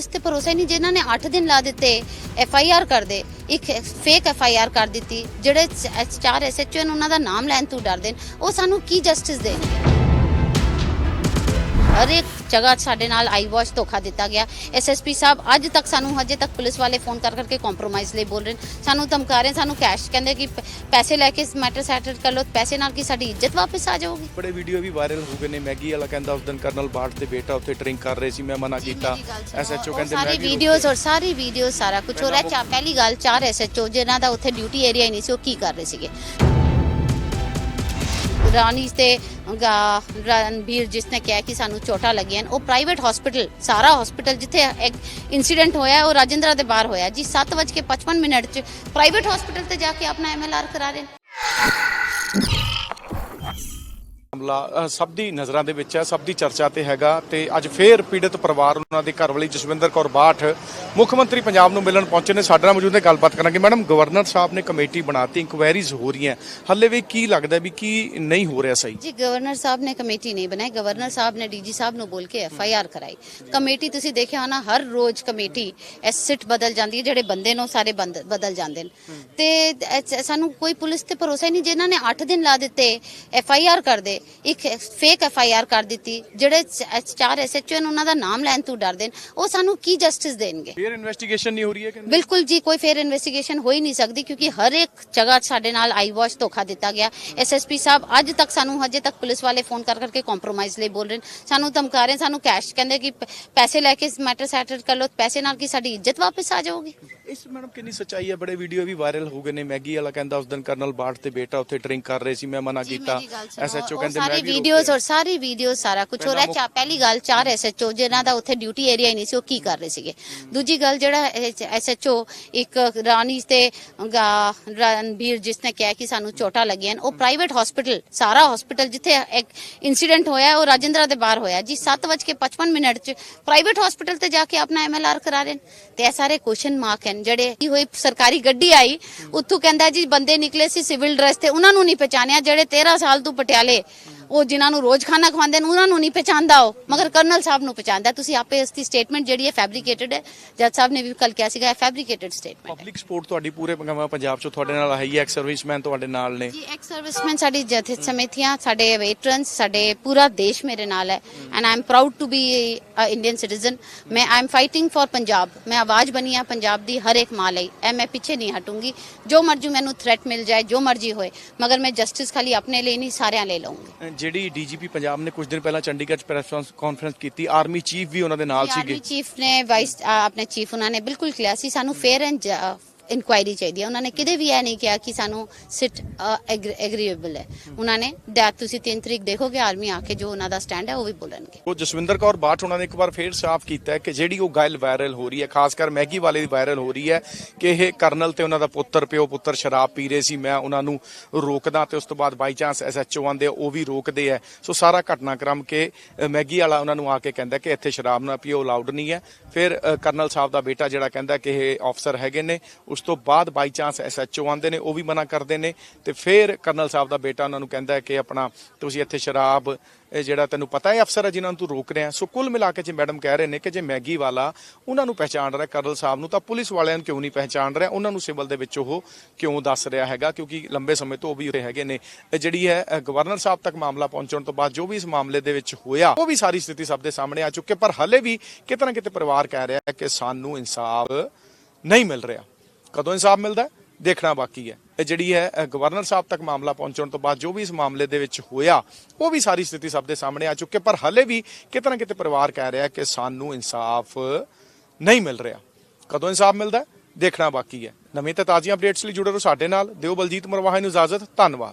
Police ਤੇ ਭਰੋਸਾ ਹੀ ਨਹੀਂ, ਜਿਨ੍ਹਾਂ ਨੇ 8 ਦਿਨ ਲਾ ਦਿੱਤੇ ਐਫ ਆਈ ਆਰ ਕਰ ਦੇ ਇੱਕ ਫੇਕ ਐਫ ਆਈ ਆਰ ਕਰ ਦਿੱਤੀ, ਜਿਹੜੇ ਚਾਰ ਐਸ ਐਚ ਓ ਨੇ ਉਹਨਾਂ ਦਾ ਨਾਮ ਲੈਣ ਤੋਂ ਡਰਦੇ ਨੇ। ਉਹ ਸਾਨੂੰ ਕੀ ਜਸਟਿਸ ਦੇਣਗੇ? ਜਗ੍ਹਾ ਸਾਡੇ ਨਾਲ ਆਈ ਵਾਸ਼ ਧੋਖਾ ਦਿੱਤਾ ਗਿਆ। ਐਸਐਸਪੀ ਸਾਹਿਬ ਅੱਜ ਤੱਕ ਸਾਨੂੰ ਹਜੇ ਤੱਕ ਪੁਲਿਸ ਵਾਲੇ ਫੋਨ ਕਰ ਕਰਕੇ ਕੰਪਰੋਮਾਈਜ਼ ਲਈ ਬੋਲ ਰਹੇ ਸਾਨੂੰ ਧਮਕਾ ਰਹੇ ਸਾਨੂੰ ਕੈਸ਼ ਕਹਿੰਦੇ ਕਿ ਪੈਸੇ ਲੈ ਕੇ ਮੈਟਰ ਸੈਟਲ ਕਰ ਲਓ ਪੈਸੇ ਨਾਲ ਕੀ ਸਾਡੀ ਇੱਜ਼ਤ ਵਾਪਸ ਆ ਜਾਊਗੀ? ਬੜੇ ਵੀਡੀਓ ਵੀ ਵਾਇਰਲ ਹੋ ਗਏ ਨੇ। ਮੈਗੀ ਵਾਲਾ ਕਹਿੰਦਾ ਉਸ ਦਿਨ ਕਰਨਲ ਬਾਟ ਦੇ ਬੇਟਾ ਉੱਥੇ ਡਰਿੰਕ ਕਰ ਰਹੇ ਸੀ। ਮੈਂ ਮਨਾ ਕੀਤਾ। ਐਸਐਚਓ ਕਹਿੰਦੇ ਸਾਰੀ ਵੀਡੀਓਜ਼ ਔਰ ਸਾਰੀ ਵੀਡੀਓ ਸਾਰਾ ਕੁਝ ਹੋ ਰਿਹਾ। ਚਾ ਪਹਿਲੀ ਗੱਲ ਚਾਰ ਐਸਐਚਓ ਜਿਨ੍ਹਾਂ ਦਾ ਉੱਥੇ ਡਿਊਟੀ ਏਰੀਆ ਹੀ ਨਹੀਂ ਸੀ ਉਹ ਕੀ ਕਰ ਰਹੇ ਸੀਗੇ? ਰਾਣੀ ਤੇ ਗਾ- ਰਣਬੀਰ ਜਿਸ ਨੇ ਕਿਹਾ ਕਿ ਸਾਨੂੰ ਚੋਟਾਂ ਲੱਗੀਆਂ ਨੇ, ਉਹ ਪ੍ਰਾਈਵੇਟ ਹਸਪੀਟਲ ਸਾਰਾ ਹਸਪੀਟਲ ਜਿੱਥੇ ਇੱਕ ਇਨਸੀਡੈਂਟ ਹੋਇਆ ਉਹ ਰਾਜਿੰਦਰਾ ਦੇ ਬਾਹਰ ਹੋਇਆ। ਜੀ 7:55 ਮਿੰਟ ਚ ਪ੍ਰਾਈਵੇਟ ਹਸਪੀਟਲ ਤੇ ਜਾ ਕੇ ਆਪਣਾ ਐਮਐਲਆਰ ਕਰਾ ਰਹੇ ਨੇ। ਮਾਮਲਾ ਸਭ ਦੀ ਨਜ਼ਰਾਂ ਦੇ ਵਿੱਚ ਹੈ, ਸਭ ਦੀ ਚਰਚਾ ਤੇ ਹੈਗਾ ਤੇ ਅੱਜ ਫੇਰ ਪੀੜਤ ਪਰਿਵਾਰ ਉਹਨਾਂ ਦੀ ਘਰਵਾਲੀ ਜਸਵਿੰਦਰ ਕੌਰ ਬਾਠ ਮੁੱਖ ਮੰਤਰੀ ਪੰਜਾਬ ਨੂੰ ਮਿਲਣ ਪਹੁੰਚੇ ਨੇ। ਸਾਡੇ ਨਾਲ ਮੌਜੂਦ ਨੇ, ਗੱਲਬਾਤ ਕਰਾਂਗੇ। ਮੈਡਮ, ਗਵਰਨਰ ਸਾਹਿਬ ਨੇ ਕਮੇਟੀ ਬਣਾਤੀ, ਇਨਕੁਆਇਰੀਜ਼ ਹੋ ਰਹੀਆਂ। ਹੱਲੇ ਵੀ ਕੀ ਲੱਗਦਾ ਵੀ ਕੀ ਨਹੀਂ ਹੋ ਰਿਹਾ ਸਹੀ? ਜੀ, ਗਵਰਨਰ ਸਾਹਿਬ ਨੇ ਕਮੇਟੀ ਨਹੀਂ ਬਣਾਈ। ਗਵਰਨਰ ਸਾਹਿਬ ਨੇ ਡੀਜੀ ਸਾਹਿਬ ਨੂੰ ਬੋਲ ਕੇ ਐਫ ਆਈ ਆਰ ਕਰਾਈ। ਕਮੇਟੀ ਤੁਸੀਂ ਦੇਖਿਆ ਹੋਣਾ, ਹਰ ਰੋਜ਼ ਕਮੇਟੀ ਐਸਿਟ ਬਦਲ ਜਾਂਦੀ ਹੈ, ਜਿਹੜੇ ਬੰਦੇ ਨੇ ਉਹ ਸਾਰੇ ਬੰਦ- ਬਦਲ ਜਾਂਦੇ ਨੇ। ਤੇ ਸਾਨੂੰ ਕੋਈ ਪੁਲਿਸ ਤੇ ਭਰੋਸਾ ਹੀ ਨਹੀਂ, ਜਿਨ੍ਹਾਂ ਨੇ 8 ਦਿਨ ਲਾ ਦਿੱਤੇ ਐਫ ਆਈ ਆਰ ਕਰਦੇ। ਇੱਕ ਫੇਕ ਐਫ ਆਈ ਆਰ ਕਰ ਦਿੱਤੀ ਜਿਹੜੇ ਚਾਰ ਐਸ ਐਚ ਓ ਉਹਨਾਂ ਦਾ ਨਾਮ ਲੈਣ ਤੋਂ ਡਰਦੇ ਨੇ ਉਹ ਸਾਨੂੰ ਕੀ ਜਸਟਿਸ ਦੇਣਗੇ? ਫੇਰ ਇਨਵੈਸਟੀਗੇਸ਼ਨ ਨਹੀਂ ਹੋ ਰਹੀ ਹੈ ਕਹਿੰਦੇ। ਬਿਲਕੁਲ ਜੀ ਕੋਈ ਫੇਰ ਇਨਵੈਸਟੀਗੇਸ਼ਨ ਹੋ ਹੀ ਨਹੀਂ ਸਕਦੀ ਕਿਉਂਕਿ ਹਰ ਇੱਕ ਜਗ੍ਹਾ ਸਾਡੇ ਨਾਲ ਆਈ ਵਾਸ਼ ਧੋਖਾ ਦਿੱਤਾ ਗਿਆ। ਐਸਐਸਪੀ ਸਾਹਿਬ ਅੱਜ ਤੱਕ ਸਾਨੂੰ ਹਜੇ ਤੱਕ ਪੁਲਿਸ ਵਾਲੇ ਫੋਨ ਕਰ ਕਰਕੇ ਕੰਪਰੋਮਾਈਜ਼ ਲਈ ਬੋਲ ਰਹੇ ਨੇ। ਸਾਨੂੰ ਧਮਕਾ ਰਹੇ ਨੇ, ਸਾਨੂੰ ਕੈਸ਼ ਕਹਿੰਦੇ ਕਿ ਪੈਸੇ ਲੈ ਕੇ ਮੈਟਰ ਸੈਟਲ ਕਰ ਲਓ ਪੈਸੇ ਨਾਲ ਕੀ ਸਾਡੀ ਇੱਜ਼ਤ ਵਾਪਸ ਆ ਜਾਊਗੀ? ਇਸ ਮੈਡਮ ਕਿੰਨੀ ਸੱਚਾਈ ਹੈ ਬੜੇ ਵੀਡੀਓ ਵੀ ਵਾਇਰਲ ਹੋ ਗਏ ਨੇ। ਮੈਗੀ ਵਾਲਾ ਕਹਿੰਦਾ ਉਸ ਦਿਨ ਕਰਨਲ ਬਾਟ ਦੇ ਬੇਟਾ ਉੱਥੇ ਡਰਿੰਕ ਕਰ ਰਹੇ ਸੀ ਮੈਂ ਮਨਾ ਕੀਤਾ। ਐਸਐਚਓ ਕਹਿੰਦੇ ਸਾਰੀ ਵੀਡੀਓਜ਼ ਔਰ ਸਾਰੀ ਵੀਡੀਓ ਸਾਰਾ ਕੁਝ ਹੋ ਰਿਹਾ ਚਾ ਪਹਿਲੀ ਗੱਲ ਚਾਰ ਐਸਐਚਓ ਜਿਨ੍ਹਾਂ ਦਾ ਉੱਥੇ ਡਿਊਟੀ ਏਰੀਆ ਹੀ ਨਹੀਂ ਸੀ ਉਹ ਕੀ ਕਰ ਰਹੇ ਸੀਗੇ? ਦੂਜੀ ਗੱਲ ਜਿਹੜਾ ਐਸਐਚਓ ਇੱਕ ਰਾਣੀ ਤੇ ਰਣਬੀਰ ਜਿਸ ਨੇ ਕਿਹਾ ਕਿ ਸਾਨੂੰ ਚੋਟਾਂ ਲੱਗੀਆਂ ਉਹ ਪ੍ਰਾਈਵੇਟ ਹਸਪੀਟਲ ਸਾਰਾ ਹਸਪੀਟਲ ਜਿੱਥੇ ਇੱਕ ਇਨਸੀਡੈਂਟ ਹੋਇਆ ਉਹ ਰਾਜਿੰਦਰਾ ਦੇ ਬਾਹਰ ਹੋਇਆ। ਜੀ 7:55 ਮਿੰਟ ਚ ਪ੍ਰਾਈਵੇਟ ਹਸਪੀਟਲ ਤੇ ਜਾ ਕੇ ਆਪਣਾ ਐਮਐਲਆਰ ਕਰਾ ਰਹੇ ਨੇ। ਤੇ ਇਹ ਸਾਰੇ ਕੁਐਸਚਨ ਮਾਰਕ ਹਨ ਜਿਹੜੇ ਹੋਈ, ਸਰਕਾਰੀ ਗੱਡੀ ਆਈ, ਉੱਥੋਂ ਕਹਿੰਦਾ ਜੀ ਬੰਦੇ ਨਿਕਲੇ ਸੀ ਸਿਵਲ ਡਰੈਸ ਤੇ, ਉਹਨਾਂ ਨੂੰ ਨਹੀਂ ਪਛਾਣਿਆ, ਜਿਹੜੇ 13 ਸਾਲ ਤੋਂ ਪਟਿਆਲੇ ਉਹ ਜਿਨ੍ਹਾਂ ਨੂੰ ਰੋਜ਼ ਖਾਣਾ ਖਵਾਉਂਦੇ ਨੇ ਉਹਨਾਂ ਨੂੰ ਨਹੀਂ ਪਛਾਣਦਾ ਉਹ। ਮਗਰ ਕਰਨਲ ਸਾਹਿਬ ਨੂੰ ਪਛਾਣਦਾ ਤੁਸੀਂ ਆਪੇ ਇਸ ਦੀ ਸਟੇਟਮੈਂਟ ਜਿਹੜੀ ਹੈ ਫੈਬਰੀਕੇਟਡ ਹੈ। ਜੱਜ ਸਾਹਿਬ ਨੇ ਵੀ ਕੱਲ ਕਿਹਾ ਸੀਗਾ ਫੈਬਰੀਕੇਟਡ ਸਟੇਟਮੈਂਟ ਪਬਲਿਕ ਸਪੋਰਟ ਤੁਹਾਡੀ ਪੂਰੇ ਪੰਜਾਬ ਚੋਂ ਤੁਹਾਡੇ ਨਾਲ ਹੈ ਹੀ ਐਕਸ ਸਰਵਿਸਮੈਨ ਤੁਹਾਡੇ ਨਾਲ ਨੇ। ਜੀ ਐਕਸ ਸਰਵਿਸਮੈਨ ਸਾਡੀ ਜਥੇ ਸਮੇਤੀਆਂ ਸਾਡੇ ਵੇਟਰਨਸ ਸਾਡੇ ਪੂਰਾ ਦੇਸ਼ ਮੇਰੇ ਨਾਲ ਹੈ। And I am proud to be a Indian citizen ਮੈਂ I am fighting for Punjab. ਮੈਂ ਆਵਾਜ਼ ਬਣੀ ਆ ਪੰਜਾਬ ਦੀ ਹਰ ਇੱਕ ਮਾਂ ਲਈ। ਐ ਮੈਂ ਪਿੱਛੇ ਨਹੀਂ ਹਟੂੰਗੀ। ਜੋ ਮਰਜ਼ੀ ਮੈਨੂੰ ਥ੍ਰੈਟ ਮਿਲ ਜਾਏ ਜੋ ਮਰਜ਼ੀ ਹੋਏ ਮਗਰ ਮੈਂ ਜਸਟਿਸ ਖਾਲੀ ਆਪਣੇ ਲਈ ਨਹੀਂ ਸਾਰਿਆਂ ਲਈ ਲਵਾਂਗੀ ਜਿਹੜੀ ਡੀਜੀਪੀ ਪੰਜਾਬ ਨੇ ਕੁਝ ਦਿਨ ਪਹਿਲਾਂ ਚੰਡੀਗੜ੍ਹ 'ਚ ਪ੍ਰੈਸ ਕਾਨਫਰੰਸ ਕੀਤੀ ਆਰਮੀ ਚੀਫ ਵੀ ਉਹਨਾਂ ਦੇ ਨਾਲ ਆਰਮੀ ਸੀਗੇ। ਚੀਫ ਨੇ ਵਾਈਸ ਆਪਣੇ ਚੀਫ ਉਹਨਾਂ ਨੇ ਬਿਲਕੁਲ ਕਿਹਾ ਸੀ ਸਾਨੂੰ ਫੇਅਰ ਐਂਡ ਇਨਕੁਆਇਰੀ ਚਾਹੀਦੀ ਹੈ। ਉਹਨਾਂ ਨੇ ਕਿਤੇ ਵੀ ਇਹ ਨਹੀਂ ਕਿਹਾ ਕਿ ਸਾਨੂੰ ਸਿਟ ਐਗਰੀਏਬਲ ਹੈ। ਉਹਨਾਂ ਨੇ that ਤੁਸੀਂ 3 ਤਰੀਕ ਦੇਖੋਗੇ ਆਰਮੀ ਆ ਕੇ ਜੋ ਉਹਨਾਂ ਦਾ ਸਟੈਂਡ ਹੈ ਉਹ ਵੀ ਬੋਲਣਗੇ। ਉਹ ਜਸਵਿੰਦਰ ਕੌਰ ਬਾਠ ਉਹਨਾਂ ਨੇ ਇੱਕ ਵਾਰ ਫੇਰ ਸਾਫ਼ ਕੀਤਾ ਹੈ ਕਿ ਜਿਹੜੀ ਉਹ ਗੱਲ ਵਾਇਰਲ ਹੋ ਰਹੀ ਹੈ ਖਾਸ ਕਰ ਮੈਗੀ ਵਾਲੇ ਦੀ ਵਾਇਰਲ ਹੋ ਰਹੀ ਹੈ ਕਿ ਇਹ ਕਰਨਲ ਤੇ ਉਹਨਾਂ ਦਾ ਪੁੱਤਰ ਪਿਓ ਪੁੱਤਰ ਸ਼ਰਾਬ ਪੀ ਰਹੇ ਸੀ ਮੈਂ ਉਹਨਾਂ ਨੂੰ ਰੋਕਦਾ ਤੇ ਉਸ ਤੋਂ ਬਾਅਦ ਬਾਈ ਚਾਂਸ ਐਸਐਚਓ ਆਂਦੇ ਉਹ ਵੀ ਰੋਕਦੇ ਆ। ਸੋ ਸਾਰਾ ਘਟਨਾਕ੍ਰਮ ਕਿ ਅ, ਮੈਗੀ ਵਾਲਾ ਉਹਨਾਂ ਨੂੰ ਆ ਕੇ ਕਹਿੰਦਾ ਕਿ ਇੱਥੇ ਸ਼ਰਾਬ ਨਾ ਪੀਓ ਅਲਾਉਡ ਨਹੀਂ ਹੈ। ਫਿਰ ਕਰਨਲ ਸਾਹਿਬ ਦਾ ਬੇਟਾ ਜਿਹੜਾ ਕਹਿੰਦਾ ਕਿ ਇਹ ਅਫਸਰ ਹੈਗੇ ਨੇ ਉਸ ਉਸ ਤੋਂ ਬਾਅਦ ਬਾਈ ਚਾਂਸ ਐਸਐਚਓ ਆਉਂਦੇ ਨੇ, ਉਹ ਵੀ ਮਨਾ ਕਰਦੇ ਨੇ ਤੇ ਫਿਰ ਕਰਨਲ ਸਾਹਿਬ ਦਾ ਬੇਟਾ ਉਹਨਾਂ ਨੂੰ ਕਹਿੰਦਾ ਹੈ ਕਿ ਆਪਣਾ ਤੁਸੀਂ ਇੱਥੇ ਸ਼ਰਾਬ ਜਿਹੜਾ ਤੈਨੂੰ ਪਤਾ ਹੈ ਅਫਸਰ ਹੈ ਜਿਨ੍ਹਾਂ ਨੂੰ ਤੂੰ ਰੋਕ ਰਿਹਾ ਸੋ ਕੁੱਲ ਮਿਲਾ ਕੇ ਜੇ ਮੈਡਮ ਕਹਿ ਰਹੇ ਨੇ ਕਿ ਜੇ ਮੈਗੀ ਵਾਲਾ ਉਹਨਾਂ ਨੂੰ ਪਹਿਚਾਣ ਰਿਹਾ ਕਰਨਲ ਸਾਹਿਬ ਨੂੰ, ਤਾਂ ਪੁਲਿਸ ਵਾਲਿਆਂ ਨੂੰ ਕਿਉਂ ਨਹੀਂ ਪਹਿਚਾਣ ਰਿਹਾ? ਉਹਨਾਂ ਨੂੰ ਸਿਵਲ ਦੇ ਵਿੱਚ ਉਹ ਕਿਉਂ ਦੱਸ ਰਿਹਾ ਹੈਗਾ? ਕਿਉਂਕਿ ਲੰਬੇ ਸਮੇਂ ਤੋਂ ਉਹ ਵੀ ਉਰੇ ਹੈਗੇ ਨੇ। ਜਿਹੜੀ ਹੈ ਗਵਰਨਰ ਸਾਹਿਬ ਤੱਕ ਮਾਮਲਾ ਪਹੁੰਚਣ ਤੋਂ ਬਾਅਦ ਜੋ ਵੀ ਇਸ ਮਾਮਲੇ ਦੇ ਵਿੱਚ ਹੋਇਆ, ਉਹ ਵੀ ਸਾਰੀ ਸਥਿਤੀ ਸਭ ਦੇ ਸਾਹਮਣੇ ਆ ਚੁੱਕੀ ਪਰ ਹਲੇ ਵੀ ਕਿਤੇ ਨਾ ਕਿਤੇ ਪਰਿਵਾਰ ਕਹਿ ਰਿਹਾ ਹੈ ਕਿ ਸਾਨੂੰ ਇਨਸਾਫ ਨਹੀਂ ਮਿਲ ਰਿਹਾ। ਕਦੋਂ ਇਨਸਾਫ ਮਿਲਦਾ ਦੇਖਣਾ ਬਾਕੀ ਹੈ। ਇਹ ਜਿਹੜੀ ਹੈ ਗਵਰਨਰ ਸਾਹਿਬ ਤੱਕ ਮਾਮਲਾ ਪਹੁੰਚਣ ਤੋਂ ਬਾਅਦ ਜੋ ਵੀ ਇਸ ਮਾਮਲੇ ਦੇ ਵਿੱਚ ਹੋਇਆ, ਉਹ ਵੀ ਸਾਰੀ ਸਥਿਤੀ ਸਭ ਦੇ ਸਾਹਮਣੇ ਆ ਚੁੱਕੀ ਪਰ ਹਲੇ ਵੀ ਕਿਤੇ ਨਾ ਕਿਤੇ ਪਰਿਵਾਰ ਕਹਿ ਰਿਹਾ ਕਿ ਸਾਨੂੰ ਇਨਸਾਫ ਨਹੀਂ ਮਿਲ ਰਿਹਾ। ਕਦੋਂ ਇਨਸਾਫ ਮਿਲਦਾ ਦੇਖਣਾ ਬਾਕੀ ਹੈ। ਨਵੀਂ ਤੇ ਤਾਜ਼ੀਆਂ ਅਪਡੇਟਸ ਲਈ ਜੁੜੇ ਰਹੋ ਸਾਡੇ ਨਾਲ। ਦਿਓ ਬਲਜੀਤ ਮਰਵਾਹਾ ਨੂੰ ਇਜਾਜ਼ਤ। ਧੰਨਵਾਦ।